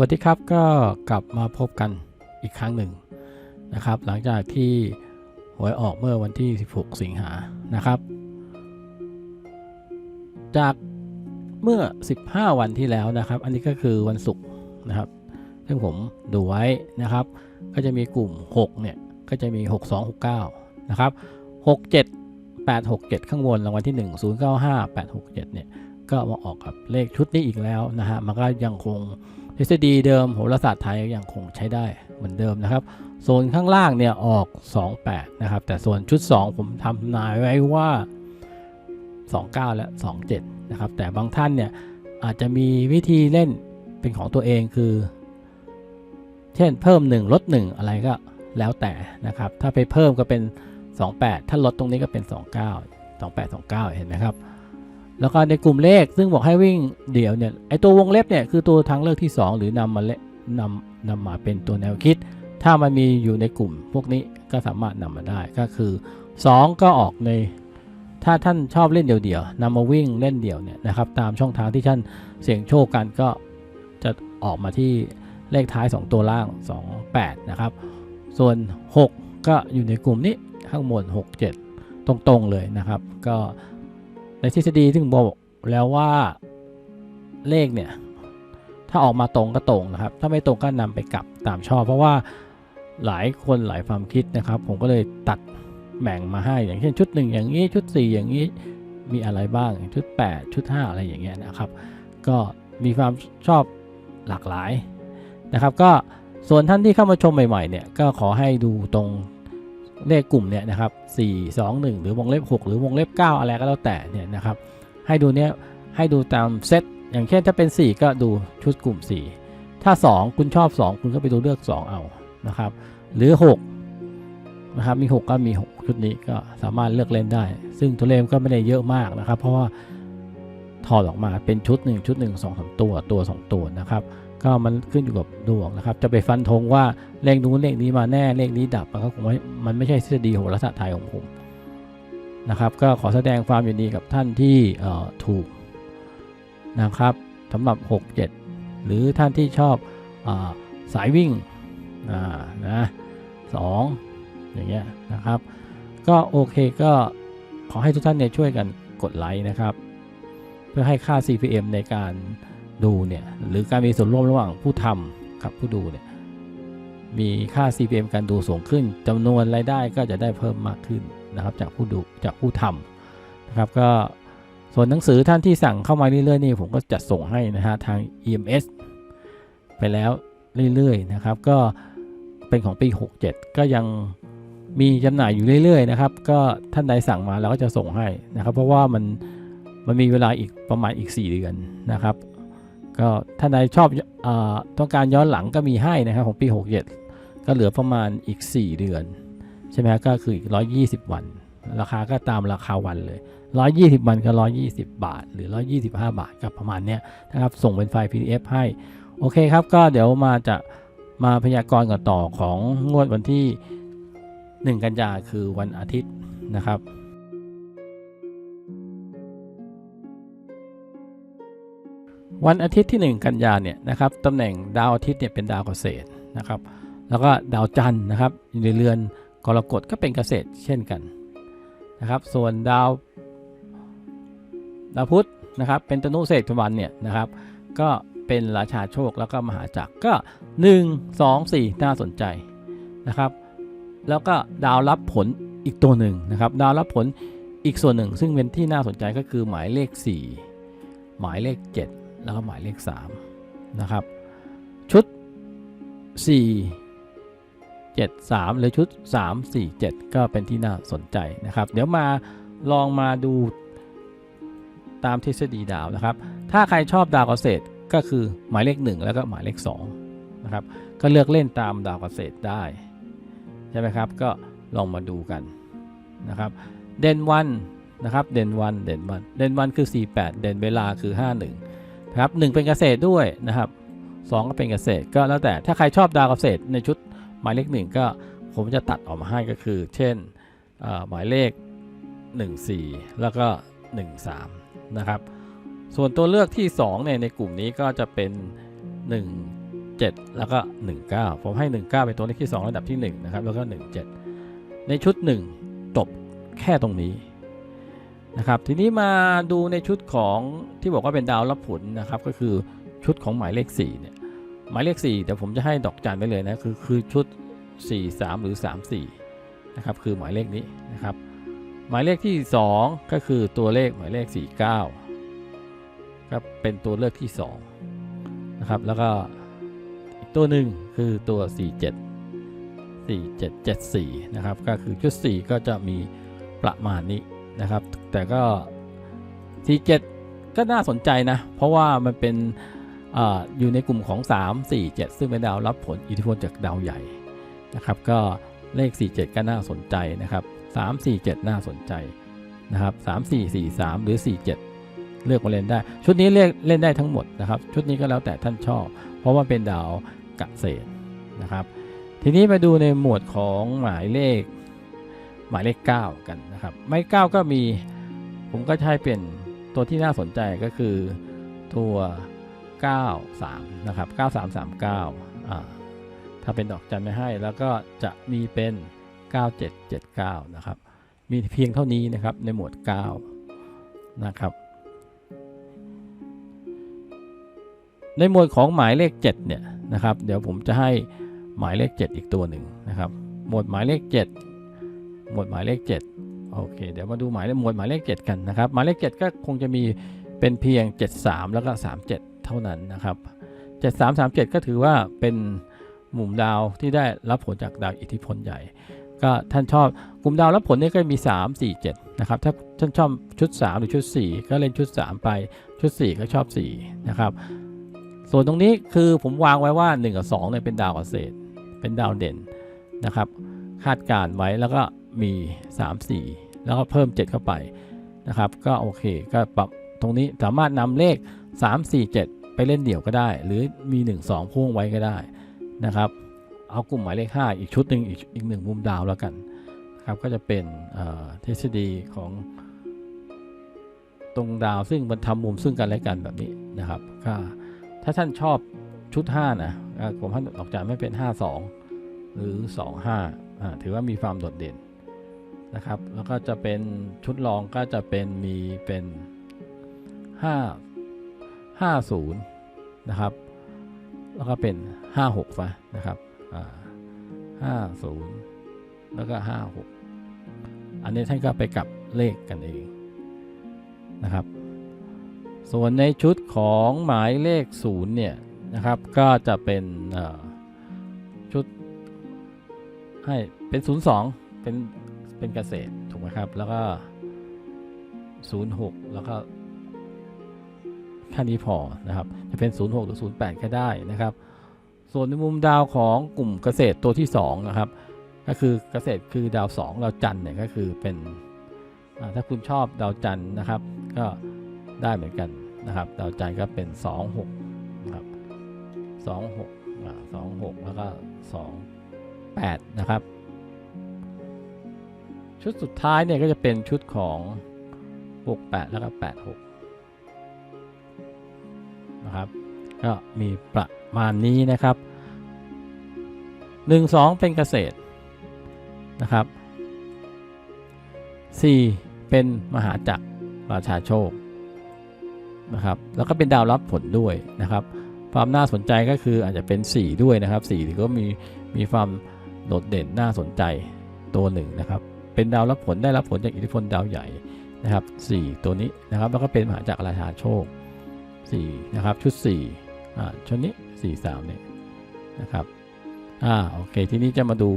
วัสดีครับก็กลับมาพบกันอีกครั้งหนึ่งนะครับ หลังจากที่หวยออกเมื่อวันที่ 16 สิงหานะครับ จากเมื่อ 15 วันที่แล้วนะครับ อันนี้ก็คือวันศุกร์นะครับ ซึ่งผมดูไว้นะครับ ก็จะมีกลุ่ม 6 เนี่ย ก็จะมี 6 2 6 9 นะครับ 67 8 6 7 ข้างบนรางวัลที่ 1 0 9 5 8 6 7 เนี่ย ก็มาออกกับเลขชุดนี้อีกแล้วนะฮะมันก็ยังคง ทฤษฎีเดิมโหราศาสตร์ไทยยังคงใช้ได้เหมือนเดิมนะครับ โซนข้างล่างเนี่ยออก 28 นะครับ แต่ส่วนชุด 2 ผมทำนายไว้ว่า 29 และ 27 นะครับ แต่บางท่านเนี่ยอาจจะมีวิธีเล่นเป็นของตัวเองคือ เช่นเพิ่ม 1 ลด 1 อะไรก็แล้วแต่นะครับ ถ้าไปเพิ่มก็เป็น 28 ถ้าลดตรงนี้ก็เป็น 29 28 29 เห็นไหมครับ แล้วก็ในกลุ่มเลขซึ่งบอกให้วิ่งเดี่ยวเนี่ยไอตัววงเล็บเนี่ยคือตัวทางเลือกที่ 2 หรือนำมาเลนำนำมาเป็นตัวแนวคิด ถ้ามันมีอยู่ในกลุ่มพวกนี้ก็สามารถนำมาได้ก็คือ 2 ก็ออกในถ้าท่านชอบเล่นเดี่ยวๆนำมาวิ่งเล่นเดี่ยวเนี่ยนะครับตามช่องทางที่ท่านเสี่ยงโชคกันก็จะออกมาที่เลขท้าย 2 ตัวล่าง 28 นะครับ ส่วน 6 ก็อยู่ในกลุ่มนี้ข้างบน6 7 ตรงๆเลยนะครับ ก็ ในทฤษฎีที่ผมบอกแล้วว่าเลขเนี่ย ถ้าออกมาตรงก็ตรงนะครับ ถ้าไม่ตรงก็นำไปกลับตามชอบ เพราะว่าหลายคนหลายความคิดนะครับ ผมก็เลยตัดแบ่งมาให้อย่างเช่นชุด 1 อย่างนี้ชุด 4 อย่างนี้มีอะไรบ้างชุด 8 ชุด 5 อะไรอย่างเงี้ยนะครับ ก็มีความชอบหลากหลายนะครับ ก็ส่วนท่านที่เข้ามาชมใหม่ๆเนี่ยก็ขอให้ดูตรง เลขกลุ่มเนี่ยนะครับ4 2 1 หรือวงเล็บ 6 หรือวงเล็บ 9 อะไรก็แล้วแต่เนี่ยนะครับให้ดูเนี่ยให้ดูตามเซตอย่างเช่นถ้าเป็น 4 ก็ดูชุดกลุ่ม 4 ถ้า 2 คุณชอบ 2 คุณก็ไปดูเลือก 2 เอานะครับ หรือ 6 นะครับ มี 6 ก็มี 6 ชุดนี้ก็สามารถเลือกเล่นได้ ซึ่งตัวเลขก็ไม่ได้เยอะมากนะครับ เพราะว่าถอดออกมาเป็นชุด 1 ชุด 1 2 3 ตัวตัว 2 ตัวนะครับ ก็มันขึ้นอยู่กับดวงนะครับ จะไปฟันธงว่าเลขนู้นเลขนี้มาแน่เลขนี้ดับมันก็คงไม่มันไม่ใช่ทฤษฎีโหราศาสตร์ไทยของผมนะครับ ก็ขอแสดงความยินดีกับท่านที่ถูกนะครับสำหรับ 6 7 หรือท่านที่ชอบอสายวิ่งนะสองอย่างเงี้ยนะครับ ก็โอเคก็ขอให้ทุกท่านเนี่ยช่วยกันกดไลค์นะครับ เพื่อให้ค่า CPM ในการ ดูเนี่ยหรือการมีส่วนร่วมระหว่างผู้ทำกับผู้ดูเนี่ยมีค่า CPM การดูสูงขึ้นจำนวนรายได้ก็จะได้เพิ่มมากขึ้นนะครับจากผู้ดูจากผู้ทำนะครับก็ส่วนหนังสือท่านที่สั่งเข้ามาเรื่อยๆนี่ผมก็จัดส่งให้นะฮะทาง EMS ไปแล้วเรื่อยๆนะครับก็เป็นของปี 67 ก็ยังมีจำหน่ายอยู่เรื่อยๆนะครับก็ท่านใดสั่งมาเราก็จะส่งให้นะครับ เพราะว่ามันมันมีเวลาอีกประมาณอีก 4 เดือนนะครับ ก็ท่านใดชอบอต้องการย้อนหลังก็มีให้นะครับของปี 67 ก็เหลือประมาณอีก 4 เดือน ใช่ไหมก็คืออีก 120 วัน ราคาก็ตามราคาวันเลย 120 วันก็ 120 บาท หรือ 125 บาทกับประมาณเนี้ยนะครับส่งเป็นไฟล์ PDF ให้ โอเคครับ ก็เดี๋ยวมาจะมาพยากรณ์กันต่อของงวดวันที่ 1 กันยาคือวันอาทิตย์นะครับ วันอาทิตย์ที่ 1 กันยาเนี่ยนะครับตำแหน่งดาวอาทิตย์เนี่ยเป็นดาวเกษตรนะครับ แล้วก็ดาวจันทร์นะครับอยู่ในเรือนกรกฎก็เป็นเกษตรเช่นกันนะครับ ส่วนดาวดาวพุธนะครับ เป็นตนุเศรษฐวันเนี่ยนะครับ ก็เป็นราชาโชคแล้วก็มหาจักรก็ 1 2 4 น่าสนใจนะครับ แล้วก็ดาวรับผลอีกตัวหนึ่งนะครับ ดาวรับผลอีกส่วนหนึ่ง ซึ่งเป็นที่น่าสนใจก็คือหมายเลข 4 หมายเลข 7 แล้วก็หมายเลข3นะครับ ชุด 4 7 3 หรือชุด 3 4 7 ก็เป็นที่น่าสนใจนะครับ เดี๋ยวมาลองมาดูตามทฤษฎีดาวนะครับ ถ้าใครชอบดาวเกษตรก็คือหมายเลข 1 แล้วก็หมายเลข2นะครับ ก็เลือกเล่นตามดาวเกษตรได้ใช่ไหมครับ ก็ลองมาดูกันนะครับ เด่นวันนะครับ เด่นวัน เด่นวัน เด่นวันคือ 48 เด่นเวลาคือ 51นะ ครับ1เป็นเกษตรด้วยนะครับ 2 ก็เป็นเกษตรก็แล้วแต่ถ้าใครชอบดาวเกษตรในชุดหมายเลข1ก็ผมจะตัดออกมาให้ก็คือ เช่นหมายเลข 14 แล้วก็ 13 นะครับ ส่วนตัวเลือกที่ 2 เนี่ย ในกลุ่มนี้ก็จะเป็น 1 7 แล้วก็ 19 ผมให้ 19 เป็นตัวเลขที่ 2 ระดับที่ 1 นะครับ แล้วก็ 17 ในชุด 1 จบแค่ตรงนี้ นะครับทีนี้มาดูในชุดของที่บอกว่าเป็นดาวรับผลนะครับก็คือชุดของหมายเลข4เนี่ยหมายเลข4เดี๋ยวผมจะให้ดอกจันไปเลยนะคือคือชุด 4 3 หรือ 3 4นะครับคือหมายเลขนี้นะครับหมายเลขที่ 2 ก็คือตัวเลขหมายเลข 49ก็เป็นตัวเลือกที่2นะครับแล้วก็อีกตัวหนึ่งคือตัว 47 4774นะครับก็คือชุด 4 ก็จะมีประมาณนี้ นะครับ แต่ก็47ก็น่าสนใจนะ เพราะว่ามันเป็นออยู่ในกลุ่มของ 3 4 7 ซึ่งเป็นดาวรับผลอิทธิพลจากดาวใหญ่นะครับก็เลข 47 ก็น่าสนใจนะครับ 3 4 7 น่าสนใจนะครับ 3 4 4 3 หรือ 47 เลือกมาเล่นได้ ชุดนี้เล่นเล่นได้ทั้งหมดนะครับ ชุดนี้ก็แล้วแต่ท่านชอบ เพราะว่าเป็นดาวกเกษตรนะครับ ทีนี้มาดูในหมวดของหมายเลข หมายเลข 9 กันนะครับหมายเลข 9 ก็มีผมก็ใช้เป็นตัวที่น่าสนใจก็คือตัว 93 นะครับ 9339อ่าถ้าเป็นดอกจันไม่ให้ แล้วก็จะมีเป็น 9779 นะครับ มีเพียงเท่านี้นะครับในหมวด 9 นะครับ ในหมวดของหมายเลข 7 เนี่ยนะครับ เดี๋ยวผมจะให้หมายเลข 7 อีกตัวหนึ่งนะครับ หมวดหมายเลข 7 หมวดหมายเลข 7 โอเค เดี๋ยวมาดูหมายเลขหมวดหมายเลข 7 กันนะครับ หมายเลข 7 ก็คงจะมีเป็นเพียง 73 แล้วก็ 37 เท่านั้นนะครับ 73 37 ก็ถือว่าเป็นหมู่ดาวที่ได้รับผลจากดาวอิทธิพลใหญ่ ก็ท่านชอบกลุ่มดาวรับผลนี่ก็มี 3 4 7 นะครับ ถ้าท่านชอบชุด 3 หรือชุด 4 ก็เล่นชุด 3 ไปชุด 4 ก็ชอบ 4 นะครับ ส่วนตรงนี้คือผมวางไว้ว่า 1 กับ2เนี่ยเป็นดาวเกษตร เป็นดาวเด่นนะครับ คาดการณ์ไว้แล้วก็ มี 3 4 แล้วก็เพิ่ม 7 เข้าไปนะครับ ก็โอเคก็ปรับตรงนี้สามารถนำเลข 3 4 7 ไปเล่นเดี่ยวก็ได้ หรือมี 1 2 พ่วงไว้ก็ได้นะครับ เอากลุ่มหมายเลข 5 อีกชุดหนึ่งอีกอีกหนึ่งมุมดาวแล้วกันครับก็จะเป็นทฤษฎีของตรงดาวซึ่งมันทำมุมซึ่งกันและกันแบบนี้นะครับก็ถ้าท่านชอบชุด 5 นะผมให้ดอกจันไม่เป็น 5 2 หรือ 2 5อ่าถือว่ามีความโดดเด่น นะครับ แล้วก็จะเป็นชุดรองก็จะเป็นมีเป็น 5 50 นะครับ แล้วก็เป็น 56ฟะนะครับอ่า50แล้วก็56อันนี้ท่านก็ไปกลับเลขกันเองนะครับ ส่วนในชุดของหมายเลข0เนี่ยนะครับก็จะเป็นชุดให้เป็น 02 เป็น เป็นเกษตรถูกไหมครับ แล้วก็ 06 แล้วก็แค่นี้พอนะครับจะเป็น 06 หรือ 08 ก็ได้นะครับ ส่วนในมุมดาวของกลุ่มเกษตรตัวที่2นะครับก็คือเกษตรคือดาว2ดาวจันทร์เนี่ยก็คือเป็นถ้าคุณชอบดาวจันทร์นะครับ ก็ได้เหมือนกันนะครับ ดาวจันทร์ก็เป็น 26นะครับ26 26 แล้วก็ 28 นะครับ ชุดสุดท้ายเนี่ยก็จะเป็นชุดของ68แล้วก็86นะครับก็มีประมาณนี้นะครับ 1 2 เป็นเกษตรนะครับ 4 เป็นมหาจักรราชาโชคนะครับแล้วก็เป็นดาวรับผลด้วยนะครับ ความน่าสนใจก็คืออาจจะเป็น 4 ด้วยนะครับ4ถือว่ามีมีความโดดเด่นน่าสนใจตัวหนึ่งนะครับ เป็นดาวรับผลได้รับผลจากอิทธิพลดาวใหญ่นะครับ 4 ตัวนี้นะครับแล้วก็เป็นมหาจักรราชาโชค4นะครับชุด4อ่าชุดนี้ 4 3เนี่ยนะครับอ่าโอเคทีนี้จะมาดู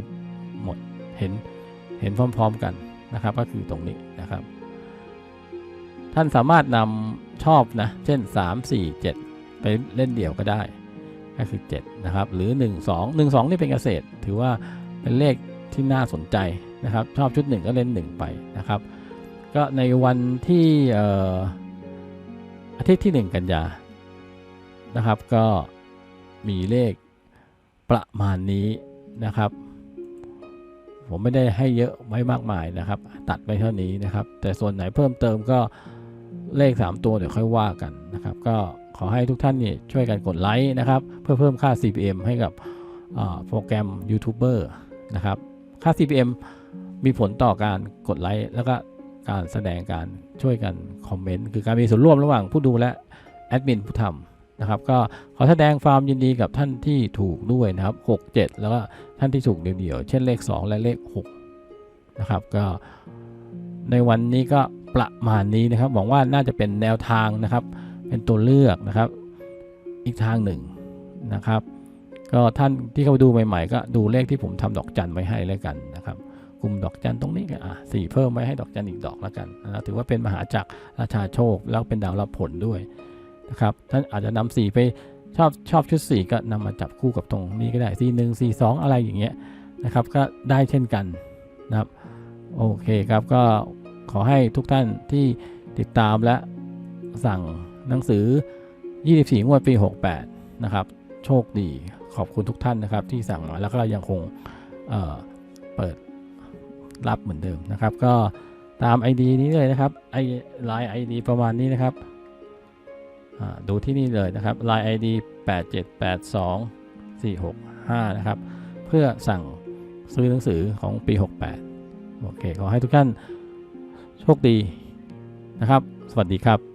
หมดเห็นเห็นพร้อมๆกันนะครับ ก็คือตรงนี้นะครับ ท่านสามารถนำชอบนะเช่น 3 4 7 ไปเล่นเดี่ยวก็ได้ก็คือ7นะครับหรือ 1 2 1 2 นี่เป็นเกษตร ถือว่าเป็นเลขที่น่าสนใจ นะครับชอบชุด1ก็เล่น1ไปนะครับก็ในวันที่ออาทิตย์ที่ 1 กันยานะครับ ก็มีเลขประมาณนี้นะครับ ผมไม่ได้ให้เยอะไว้มากมายนะครับ ตัดไปเท่านี้นะครับ แต่ส่วนไหนเพิ่มเติมก็เลข 3 ตัวเดี๋ยวค่อยว่ากันนะครับ ก็ขอให้ทุกท่านนี่ช่วยกันกดไลค์นะครับ เพื่อเพิ่มค่า CPM ให้กับโปรแกรมยูทูบเบอร์นะครับ ค่า CPM มีผลต่อการกดไลค์แล้วก็การแสดงการช่วยกันคอมเมนต์คือการมีส่วนร่วมระหว่างผู้ดูและแอดมินผู้ทำนะครับ ก็ขอแสดงความยินดีกับท่านที่ถูกด้วยนะครับ 6 7 แล้วก็ท่านที่ถูกเดี่ยวๆเช่นเลข 2 และเลข 6 นะครับ ก็ในวันนี้ก็ประมาณนี้นะครับหวังว่าน่าจะเป็นแนวทางนะครับ เป็นตัวเลือกนะครับ อีกทางหนึ่งนะครับ ก็ท่านที่เข้าดูใหม่ๆ ก็ดูเลขที่ผมทำดอกจันไว้ให้แล้วกันนะครับกลุ่มดอกจันตรงนี้ก็อะสี่เพิ่มไว้ให้ดอกจันอีกดอกแล้วกันนะถือว่าเป็นมหาจักรราชาโชค แล้วเป็นดาวรับผลด้วยนะครับท่านอาจจะนำสีไปชอบชอบชุดสีก็นำมาจับคู่กับตรงนี้ก็ได้สีหนึ่งสีสองอะไรอย่างเงี้ยนะครับก็ได้เช่นกันนะครับโอเคครับก็ขอให้ทุกท่านที่ติดตามและสั่งหนังสือ 24 งวดปี 68 นะครับ โชคดี ขอบคุณทุกท่านนะครับที่สั่งมาแล้วก็ยังคงเเปิดรับเหมือนเดิมนะครับ ก็ตาม ID นี้เลยนะครับไอไลน์ ID ประมาณนี้นะครับดูที่นี่เลยนะครับ Line ID 8782 465 นะครับ เพื่อสั่งซื้อหนังสือของปี 68 โอเค ขอให้ทุกท่านโชคดีนะครับ สวัสดีครับ